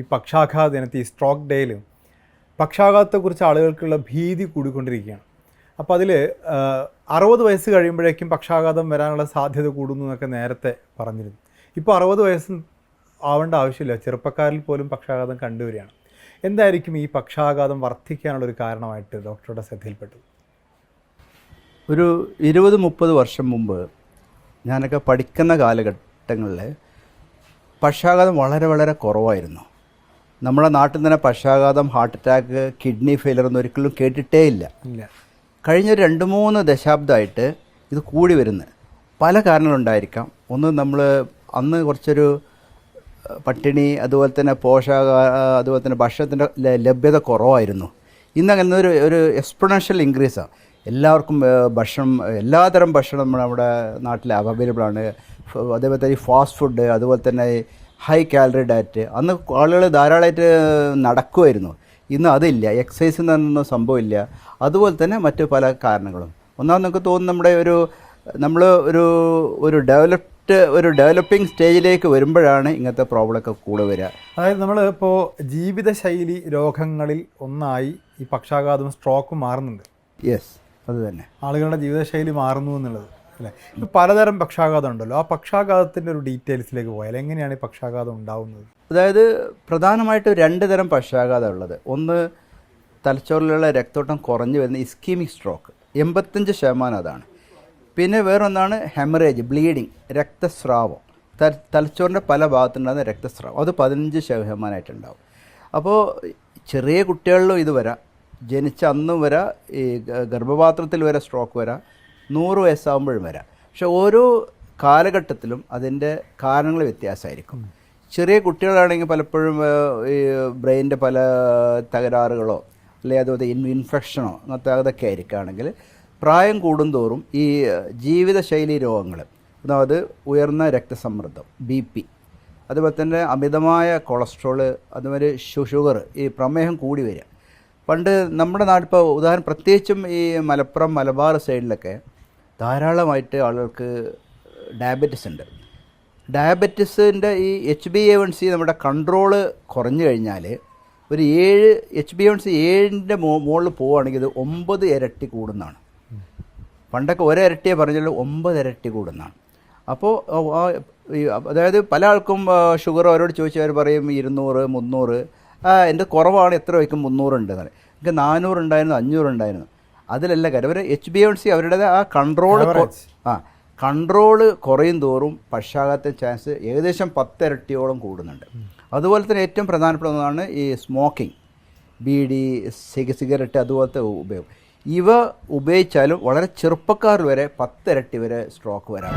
ഈ പക്ഷാഘാത ദിനത്തിൽ ഈ സ്ട്രോക്ക് ഡേയിൽ പക്ഷാഘാതത്തെക്കുറിച്ച് ആളുകൾക്കുള്ള ഭീതി കൂടിക്കൊണ്ടിരിക്കുകയാണ്. അപ്പോൾ അതിൽ അറുപത് വയസ്സ് കഴിയുമ്പോഴേക്കും പക്ഷാഘാതം വരാനുള്ള സാധ്യത കൂടുന്നു എന്നൊക്കെ നേരത്തെ പറഞ്ഞിരുന്നു. ഇപ്പോൾ അറുപത് വയസ്സ് ആവേണ്ട ആവശ്യമില്ല. ചെറുപ്പക്കാരിൽ പോലും പക്ഷാഘാതം കണ്ടുവരികയാണ്. എന്തായിരിക്കും ഈ പക്ഷാഘാതം വർദ്ധിക്കാനുള്ള ഒരു കാരണമായിട്ട് ഡോക്ടറുടെ ശ്രദ്ധയിൽപ്പെട്ടത്? ഒരു ഇരുപത് മുപ്പത് വർഷം മുമ്പ് ഞാനൊക്കെ പഠിക്കുന്ന കാലഘട്ടങ്ങളിൽ പക്ഷാഘാതം വളരെ വളരെ കുറവായിരുന്നു. നമ്മുടെ നാട്ടിൽ തന്നെ പക്ഷാഘാതം ഹാർട്ട് അറ്റാക്ക് കിഡ്നി ഫെയിലർ ഒന്നും ഒരിക്കലും കേട്ടിട്ടേ ഇല്ല. കഴിഞ്ഞ രണ്ട് മൂന്ന് ദശാബ്ദമായിട്ട് ഇത് കൂടി വരുന്നത് പല കാരണങ്ങളുണ്ടായിരിക്കാം. ഒന്ന് നമ്മൾ അന്ന് കുറച്ചൊരു പട്ടിണി അതുപോലെ തന്നെ പോഷക അതുപോലെ തന്നെ ഭക്ഷണത്തിന്റെ ലഭ്യത കുറവായിരുന്നു. ഇന്ന് അങ്ങനെ ഒരു ഒരു എക്സ്പൊണൻഷ്യൽ ഇൻക്രീസാണ് എല്ലാവർക്കും ഭക്ഷണം എല്ലാതരം ഭക്ഷണം നമ്മുടെ നാട്ടിൽ അവൈലബിൾ ആണ്. അതേപോലെ തന്നെ ഫാസ്റ്റ് ഫുഡ് അതുപോലെ തന്നെ ഹൈ കാലറി ഡയറ്റ് അന്ന് ആളുകൾ ധാരാളമായിട്ട് നടക്കുമായിരുന്നു ഇന്ന് അതില്ല. എക്സസൈസ് എന്നൊന്നും സംഭവമില്ല. അതുപോലെ തന്നെ മറ്റ് പല കാരണങ്ങളും. ഒന്നാമത് നമുക്ക് തോന്നുന്നു നമ്മുടെ ഒരു നമ്മൾ ഒരു ഒരു ഡെവലപ്ഡ് ഒരു ഡെവലപ്പിംഗ് സ്റ്റേജിലേക്ക് വരുമ്പോഴാണ് ഇങ്ങനത്തെ പ്രോബ്ലമൊക്കെ കൂടെ വരിക. അതായത് നമ്മൾ ഇപ്പോൾ ജീവിതശൈലി രോഗങ്ങളിൽ ഒന്നായി ഈ പക്ഷാഘാതവും സ്ട്രോക്കും മാറുന്നുണ്ട്. യെസ് അത് തന്നെ. ആളുകളുടെ ജീവിതശൈലി മാറുന്നു എന്നുള്ളത്. അല്ലേ? ഇപ്പോൾ പലതരം പക്ഷാഘാതം ഉണ്ടല്ലോ. ആ പക്ഷാഘാതത്തിന്റെ ഒരു ഡീറ്റെയിൽസിലേക്ക് പോയാൽ എങ്ങനെയാണ് ഈ പക്ഷാഘാതം ഉണ്ടാവുന്നത്? അതായത് പ്രധാനമായിട്ടും രണ്ട് തരം പക്ഷാഘാതം ഉള്ളത്. ഒന്ന് തലച്ചോറിലുള്ള രക്തോട്ടം കുറഞ്ഞു വരുന്ന ഇസ്കീമിക് സ്ട്രോക്ക് എൺപത്തഞ്ച് ശതമാനം അതാണ്. പിന്നെ വേറൊന്നാണ് ഹെമറേജ് ബ്ലീഡിങ് രക്തസ്രാവം. തല തലച്ചോറിന്റെ പല ഭാഗത്തുണ്ടാകുന്ന രക്തസ്രാവം. അത് പതിനഞ്ച് ശതമാനമായിട്ടുണ്ടാവും അപ്പോൾ ചെറിയ കുട്ടികളിലും ഇത് വരാം. ജനിച്ച അന്നും വരാം. ഈ ഗർഭപാത്രത്തിൽ വരെ സ്ട്രോക്ക് വരാം. നൂറ് വയസ്സാകുമ്പോഴും വരാം. പക്ഷെ ഓരോ കാലഘട്ടത്തിലും അതിന്റെ കാരണങ്ങൾ വ്യത്യാസമായിരിക്കും. ചെറിയ കുട്ടികളാണെങ്കിൽ പലപ്പോഴും ഈ ബ്രെയിനിന്റെ പല തകരാറുകളോ അല്ലെങ്കിൽ അതുപോലെ ഇൻ ഇൻഫെക്ഷനോ അങ്ങനത്തെ അതൊക്കെ ആയിരിക്കുകയാണെങ്കിൽ പ്രായം കൂടുന്തോറും ഈ ജീവിതശൈലി രോഗങ്ങൾ അതായത് ഉയർന്ന രക്തസമ്മർദ്ദം ബി പി അതുപോലെ തന്നെ അമിതമായ കൊളസ്ട്രോൾ അതുമാതിരി ഷു- ഷുഗർ ഈ പ്രമേഹം കൂടി വരിക. പണ്ട് നമ്മുടെ നാട്ടിൽ ഉദാഹരണം പ്രത്യേകിച്ചും ഈ മലപ്പുറം മലബാർ സൈഡിലൊക്കെ ധാരാളമായിട്ട് ആളുകൾക്ക് ഡയബറ്റിസ് ഉണ്ട്. ഡയബറ്റിസിന്റെ ഈ H B A one C നമ്മുടെ കൺട്രോൾ കുറഞ്ഞു കഴിഞ്ഞാൽ ഒരു ഏഴ് H B A one C ഏഴിന്റെ മോ മുകളിൽ പോവുകയാണെങ്കിൽ ഇത് ഒമ്പത് ഇരട്ടി കൂടുന്നതാണ്. പണ്ടൊക്കെ ഒരരട്ടിയെ പറഞ്ഞാൽ ഒമ്പത് ഇരട്ടി കൂടുന്നതാണ്. അപ്പോൾ അതായത് പല ആൾക്കും ഷുഗർ അവരോട് ചോദിച്ചവർ പറയും ഇരുന്നൂറ് മുന്നൂറ് എന്റെ കുറവാണ് എത്ര വയ്ക്കും മുന്നൂറുണ്ട് നാനൂറ് എനിക്ക് നാനൂറുണ്ടായിരുന്നു അഞ്ഞൂറുണ്ടായിരുന്നു അതിലല്ല കാര്യം. അവർ എച്ച് ബി എൻ സി അവരുടെ ആ കൺട്രോൾ ആ കൺട്രോൾ കുറയും തോറും പക്ഷാഘാത ചാൻസ് ഏകദേശം പത്തിരട്ടിയോളം കൂടുന്നുണ്ട്. അതുപോലെ തന്നെ ഏറ്റവും പ്രധാനപ്പെട്ട ഒന്നാണ് ഈ സ്മോക്കിംഗ് ബീഡി സിഗ സിഗരറ്റ് അതുപോലത്തെ ഉപയോഗം. ഇവ ഉപയോഗിച്ചാലും വളരെ ചെറുപ്പക്കാർ വരെ പത്തിരട്ടി വരെ സ്ട്രോക്ക് വരാം